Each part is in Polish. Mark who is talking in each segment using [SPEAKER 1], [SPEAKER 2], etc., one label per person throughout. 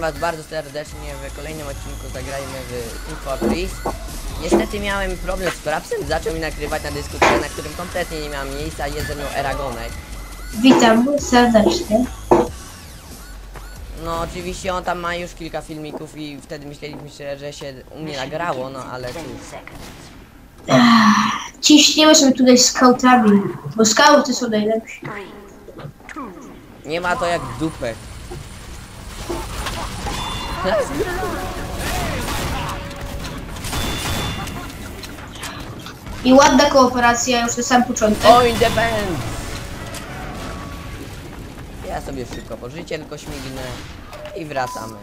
[SPEAKER 1] Witam was bardzo serdecznie w kolejnym odcinku Zagrajmy w Fortress. Niestety miałem problem z Prapsem, zaczął mi nagrywać na dysku, na którym kompletnie nie miałem miejsca, jest ze mną Eragonek.
[SPEAKER 2] Witam serdecznie.
[SPEAKER 1] No oczywiście on tam ma już kilka filmików i wtedy myśleliśmy że się u mnie nagrało, no ale cóż.
[SPEAKER 2] Ciśniemy sobie tutaj skautami, bo skauty są najlepsi.
[SPEAKER 1] Nie ma to jak dupek.
[SPEAKER 2] I ładna kooperacja już na sam początek.
[SPEAKER 1] O, independent! Ja sobie szybko po życie tylko śmignę i wracamy.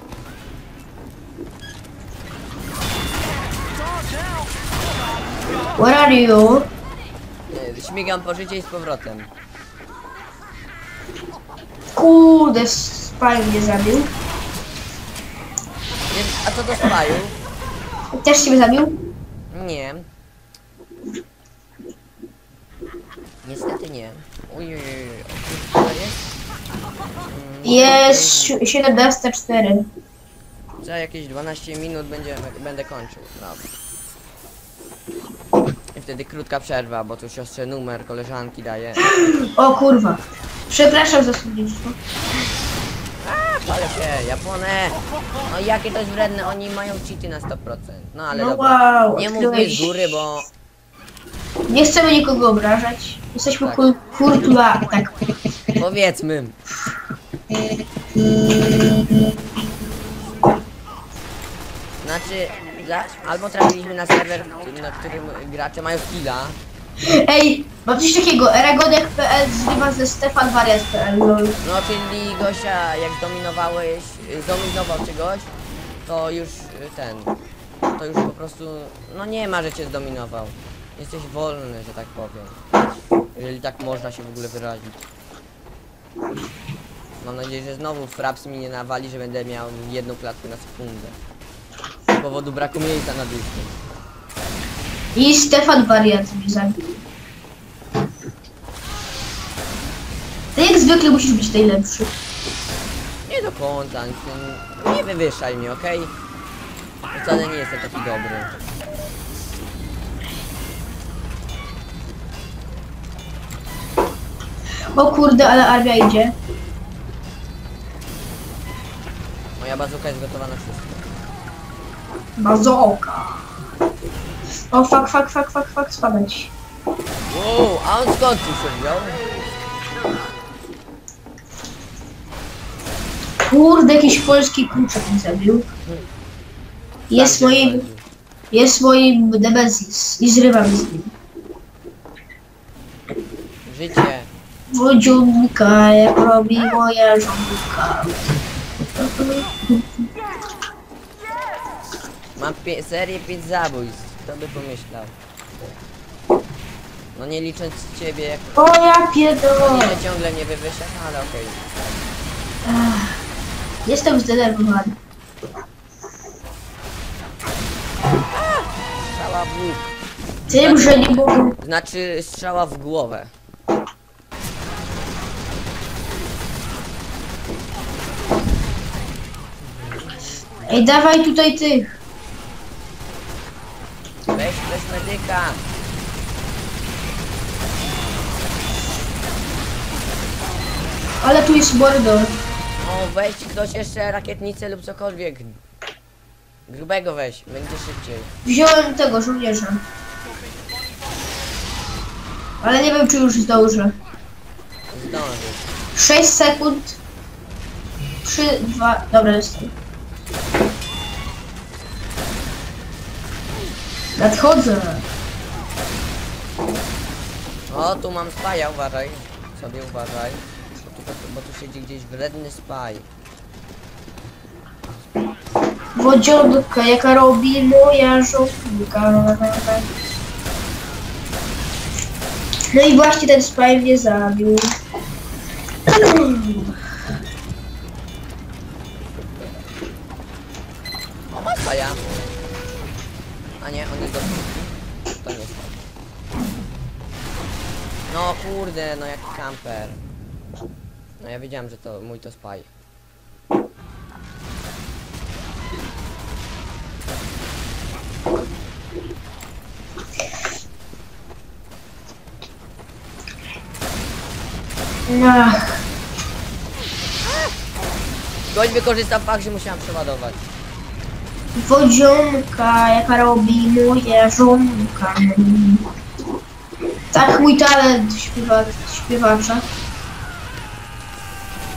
[SPEAKER 2] Where are you?
[SPEAKER 1] Śmigam po życie i z powrotem.
[SPEAKER 2] Kurde, spaj mnie zabił.
[SPEAKER 1] Więc, a co do spaju?
[SPEAKER 2] Też ciebie zabił?
[SPEAKER 1] Nie. Niestety nie. Ujej, co to jest? Mm,
[SPEAKER 2] Jest si- 17.4.
[SPEAKER 1] Za jakieś 12 minut będzie, będę kończył. Dobra. I wtedy krótka przerwa, bo tu siostrze numer koleżanki daje.
[SPEAKER 2] O kurwa. Przepraszam za słownictwo.
[SPEAKER 1] Ale się, Japonę! No jakie to jest wredne, oni mają cheaty na 100%. No ale
[SPEAKER 2] No
[SPEAKER 1] dobra.
[SPEAKER 2] wow,
[SPEAKER 1] Nie mówmy
[SPEAKER 2] odkryłeś-
[SPEAKER 1] z góry, bo
[SPEAKER 2] Nie chcemy nikogo obrażać. Jesteśmy
[SPEAKER 1] Tak.
[SPEAKER 2] kultura... Tak.
[SPEAKER 1] powiedzmy. Znaczy, za, albo trafiliśmy na serwer, na którym gracze mają skilla.
[SPEAKER 2] Ej, mam coś takiego. Eragonek.pl zrywa ze Stefan Wariat.pl. lol.
[SPEAKER 1] No czyli Gosia, jak zdominowałeś, y, zdominował czegoś, to już y, ten, to już po prostu, no nie ma, że cię zdominował. Jesteś wolny, że tak powiem. Jeżeli tak można się w ogóle wyrazić. Mam nadzieję, że znowu Fraps mi nie nawali, że będę miał jedną klatkę na sekundę. Z powodu braku miejsca na dysku.
[SPEAKER 2] I Stefan Wariat mnie zabił. Ty jak zwykle musisz być najlepszy.
[SPEAKER 1] Nie do końca, nie- wywyższaj mnie, okej? Wcale nie jestem taki dobry.
[SPEAKER 2] O kurde, ale armia idzie.
[SPEAKER 1] Moja bazuka jest gotowa na wszystko.
[SPEAKER 2] Bazooka. O fuck, fuck, fuck, fuck, fuck, spadać.
[SPEAKER 1] Wow, a on skąd tu się wziął?
[SPEAKER 2] Kurde, jakiś polski kluczek mnie zabił. Jest
[SPEAKER 1] gdzie
[SPEAKER 2] moim,
[SPEAKER 1] wchodził.
[SPEAKER 2] jest moim Nemesis i zrywam z nim.
[SPEAKER 1] Życie.
[SPEAKER 2] Wodziunka, jak robi moja żonka.
[SPEAKER 1] Mam pie- serię 5 zabójstw. Kto by pomyślał? No nie licząc ciebie, jak
[SPEAKER 2] O ja pierdolę.
[SPEAKER 1] że ciągle mnie wywyższasz, no ale okej.
[SPEAKER 2] Jestem zdenerwowany.
[SPEAKER 1] Strzała w łuk.
[SPEAKER 2] Tym, że nie mogę...
[SPEAKER 1] Znaczy strzała w głowę.
[SPEAKER 2] Ej, dawaj tutaj tych.
[SPEAKER 1] Weź, medyka.
[SPEAKER 2] Ale tu jest mordor.
[SPEAKER 1] O, weź ktoś jeszcze rakietnicę lub cokolwiek. Grubego weź, będzie szybciej.
[SPEAKER 2] Wziąłem tego żołnierza. Ale nie wiem, czy już zdążę.
[SPEAKER 1] Zdążysz.
[SPEAKER 2] 6 sekund. 3, 2, dobra, jestem. Nadchodzę.
[SPEAKER 1] O, tu mam spaja, uważaj. Sobie uważaj. Bo tu, bo tu siedzi gdzieś wredny spaj.
[SPEAKER 2] Wodzionka, jaka robi moja żonka. No i właśnie ten spaj mnie zabił.
[SPEAKER 1] O, ma spaja. A nie, on jest do To nie jest No kurde, no jaki kamper. No ja wiedziałem, że to mój to spaj.
[SPEAKER 2] No.
[SPEAKER 1] Gość wykorzystał fakt, że musiałem przeładować
[SPEAKER 2] wodzionka, jaka robi moja żonka. Tak mój talent śpiewa, śpiewacza.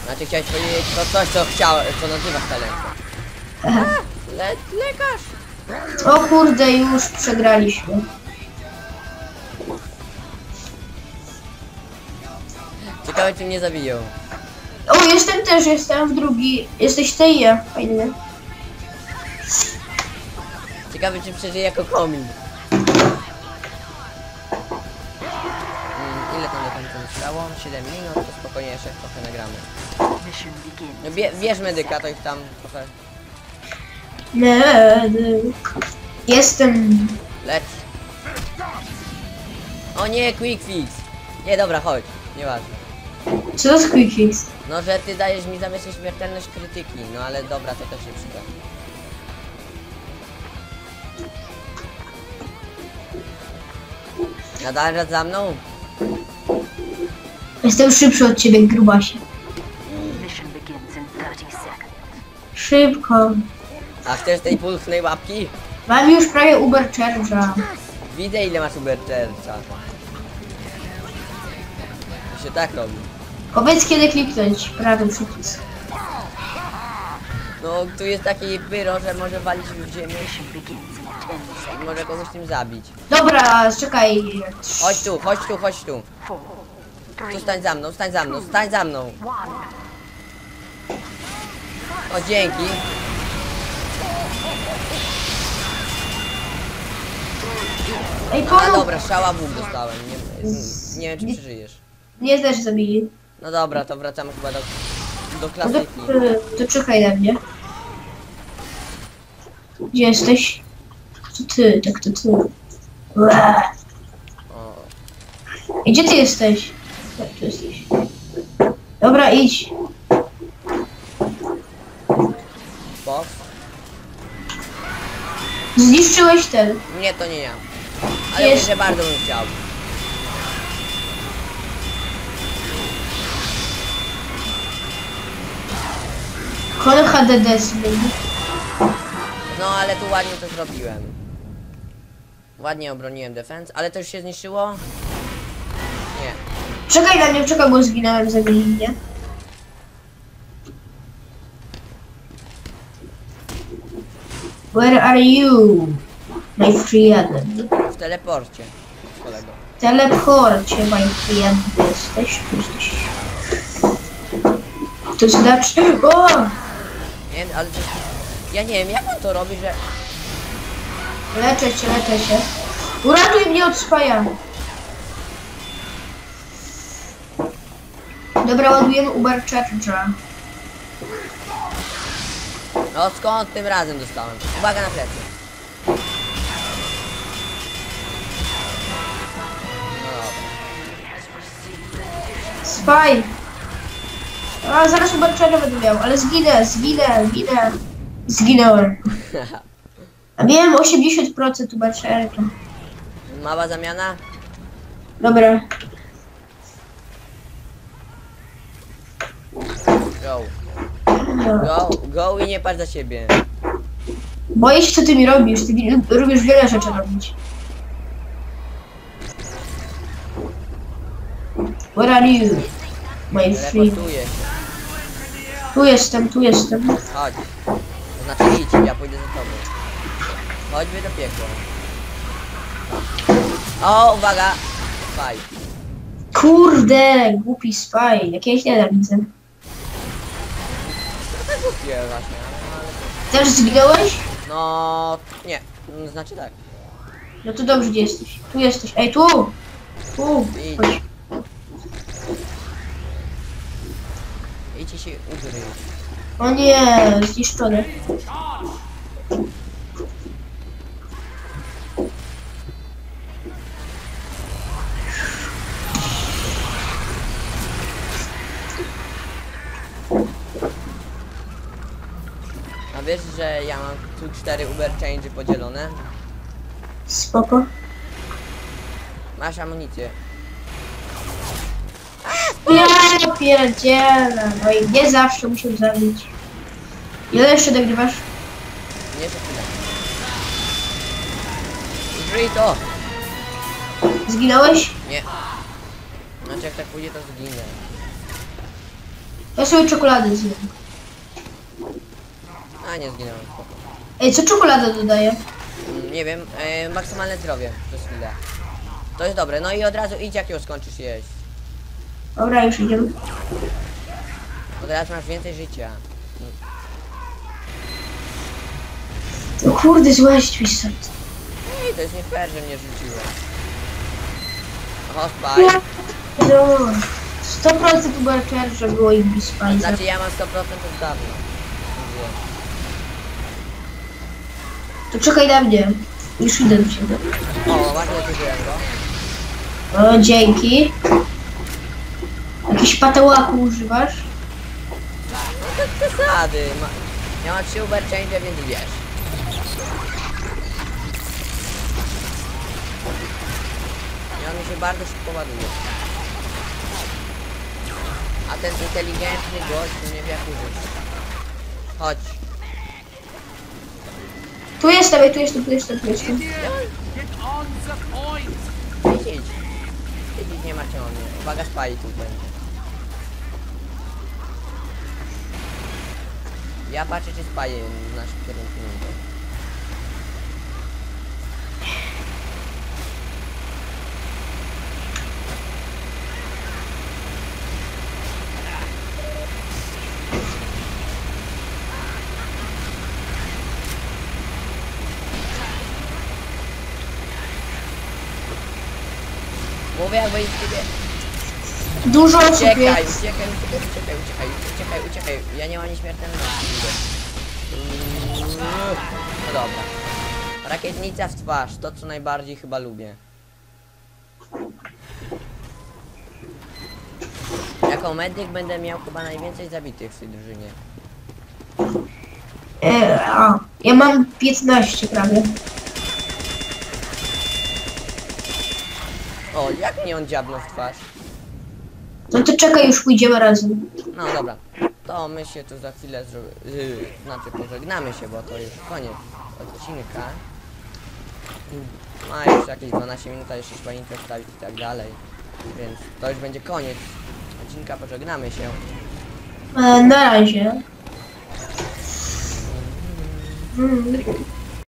[SPEAKER 1] Znaczy chciałeś powiedzieć to coś, co chciałem, co nazywasz talentem. Le lekarz!
[SPEAKER 2] O kurde, już przegraliśmy.
[SPEAKER 1] Ciekawe czy mnie zabiją.
[SPEAKER 2] O, jestem też, jestem w drugi. Jesteś ty i ja. Fajnie.
[SPEAKER 1] Ciekawe czy przeżyję jako komin. Mm, ile tam do końca zostało? 7 minut, to spokojnie jeszcze trochę nagramy. No bie bierz medyka, to ich tam trochę
[SPEAKER 2] Medyk. Jestem.
[SPEAKER 1] leć. O nie, quick fix! Nie, dobra, chodź, nieważne.
[SPEAKER 2] Co to jest quick fix?
[SPEAKER 1] No, że ty dajesz mi zamiast śmiertelność krytyki, no ale dobra, to też się przyda. Nadal za mną?
[SPEAKER 2] Jestem szybszy od ciebie, grubasie.
[SPEAKER 3] Mission begins in 30 seconds.
[SPEAKER 2] Szybko.
[SPEAKER 1] A chcesz tej pulchnej łapki?
[SPEAKER 2] Mam już prawie Uber Charge'a.
[SPEAKER 1] Widzę ile masz Uberterca. To się tak robi.
[SPEAKER 2] Powiedz kiedy kliknąć prawy przycisk.
[SPEAKER 1] No, tu jest taki pyro, że może walić w ziemię
[SPEAKER 3] Mission begins in 10 seconds.
[SPEAKER 1] i może kogoś tym zabić.
[SPEAKER 2] Dobra, czekaj.
[SPEAKER 1] Chodź tu, chodź tu, chodź tu. Tu stań za mną, stań za mną, stań za mną. O, dzięki.
[SPEAKER 2] Ej,
[SPEAKER 1] A
[SPEAKER 2] pomóż!
[SPEAKER 1] dobra, szała Bóg dostałem. Nie, nie wiem, czy przeżyjesz.
[SPEAKER 2] Nie też zabili.
[SPEAKER 1] No dobra, to wracamy chyba do, do
[SPEAKER 2] No to,
[SPEAKER 1] klasyki.
[SPEAKER 2] to czekaj na mnie. Gdzie jesteś? To ty, tak to ty.
[SPEAKER 1] O,
[SPEAKER 2] I Gdzie ty jesteś? Tak, tu jesteś. Dobra, idź. Zniszczyłeś ten.
[SPEAKER 1] Nie, to nie ja. Ale
[SPEAKER 2] Jest.
[SPEAKER 1] że bardzo bym chciał.
[SPEAKER 2] Kon HDD zmieni.
[SPEAKER 1] No, ale tu ładnie to zrobiłem. Ładnie obroniłem defense, ale to już się zniszczyło? Nie.
[SPEAKER 2] Czekaj na mnie, czekaj, bo zginąłem, zabili mnie. Where are you, my friend?
[SPEAKER 1] W teleporcie, kolego.
[SPEAKER 2] Teleporcie, my friend, jesteś, tu jesteś. To znaczy... O!
[SPEAKER 1] Nie, ale to... Ja nie wiem, jak on to robi, że...
[SPEAKER 2] Leczę cię, leczę się. Uratuj mnie od spaja. Dobra, ładujemy Uber Charge'a.
[SPEAKER 1] No skąd tym razem dostałem? Uwaga na plecy. No dobra.
[SPEAKER 2] Spaj! A zaraz Uber Charge'a będę miał, ale zginę, zginę, zginę. Zginąłem. A miałem 80% Uber Charge'a.
[SPEAKER 1] Mała zamiana?
[SPEAKER 2] Dobra.
[SPEAKER 1] Go.
[SPEAKER 2] No.
[SPEAKER 1] Go, go i nie patrz za siebie.
[SPEAKER 2] Boję się, co ty mi robisz. Ty mi lubisz wiele rzeczy robić. Where are you? My friend. Tu jestem, tu jestem.
[SPEAKER 1] Chodź. To znaczy idź, ja pójdę za tobą. Chodźmy do piekła. O, uwaga! Faj.
[SPEAKER 2] Kurde, głupi spy. Jak ja ich nienawidzę.
[SPEAKER 1] Trochę głupie właśnie, ale...
[SPEAKER 2] Też zginąłeś?
[SPEAKER 1] No... nie. Znaczy tak.
[SPEAKER 2] No to dobrze, gdzie jesteś? Tu jesteś. Ej, tu! Tu!
[SPEAKER 1] Idź.
[SPEAKER 2] Chodź.
[SPEAKER 1] Idź i się ugryź.
[SPEAKER 2] O nie, zniszczony.
[SPEAKER 1] A wiesz, że ja mam tu cztery Uber Change podzielone?
[SPEAKER 2] Spoko.
[SPEAKER 1] Masz amunicję.
[SPEAKER 2] Nie! Ja pierdzielę. No i nie zawsze musiał zabić. Ile jeszcze nagrywasz?
[SPEAKER 1] Nie, że chwilę. Użyj to!
[SPEAKER 2] Zginąłeś?
[SPEAKER 1] Nie. Znaczy jak tak pójdzie to zginę.
[SPEAKER 2] Ja sobie czekoladę zjem.
[SPEAKER 1] A nie zginąłem. spoko.
[SPEAKER 2] Ej, co czekolada dodaje?
[SPEAKER 1] Mm, Nie wiem, e, maksymalne zdrowie przez chwilę. To jest dobre, no i od razu idź jak ją skończysz jeść.
[SPEAKER 2] Dobra, już idziemy.
[SPEAKER 1] Od razu masz więcej życia.
[SPEAKER 2] No kurde, złaź mi stąd.
[SPEAKER 1] Ej, to jest nie fair, że mnie rzuciło. Oho, spaj.
[SPEAKER 2] No, 100% była czerw, że było im bispajza.
[SPEAKER 1] Znaczy ja mam 100% od dawna.
[SPEAKER 2] To czekaj na mnie. Już idę do ciebie.
[SPEAKER 1] O, ładnie zużyłem go.
[SPEAKER 2] O, dzięki. Jakiś patełaku używasz?
[SPEAKER 1] Zasady. Ma... Ja mam 3 Uber Change, więc wiesz. I on mi się bardzo szybko ładuje. A ten inteligentny gość nie wie jak użyć. Chodź.
[SPEAKER 2] Tu jestem, tu jestem, tu jestem, tu jestem.
[SPEAKER 1] Idź, nie macie o mnie. Uwaga, spali tu Ja patrzę czy spaje nasz kierunku. Mówię jak będzie ciebie.
[SPEAKER 2] Dużo osób
[SPEAKER 1] Uciekaj, uciekaj, uciekaj, uciekaj, uciekaj, uciekaj, uciekaj. Ja nie mam nieśmiertelności. Mm, No dobra. Rakietnica w twarz, to co najbardziej chyba lubię. Jako medyk będę miał chyba najwięcej zabitych w tej drużynie.
[SPEAKER 2] E, a, ja mam 15 prawie.
[SPEAKER 1] O, jak mnie on dziabnął w twarz?
[SPEAKER 2] No to czekaj, już pójdziemy razem.
[SPEAKER 1] No dobra, to my się tu za chwilę zro... Yy, znaczy pożegnamy się, bo to już koniec odcinka. Ma jeszcze jakieś 12 minut, a jeszcze trzeba intro wstawić i tak dalej. Więc to już będzie koniec odcinka, pożegnamy się.
[SPEAKER 2] E, na razie. Mm.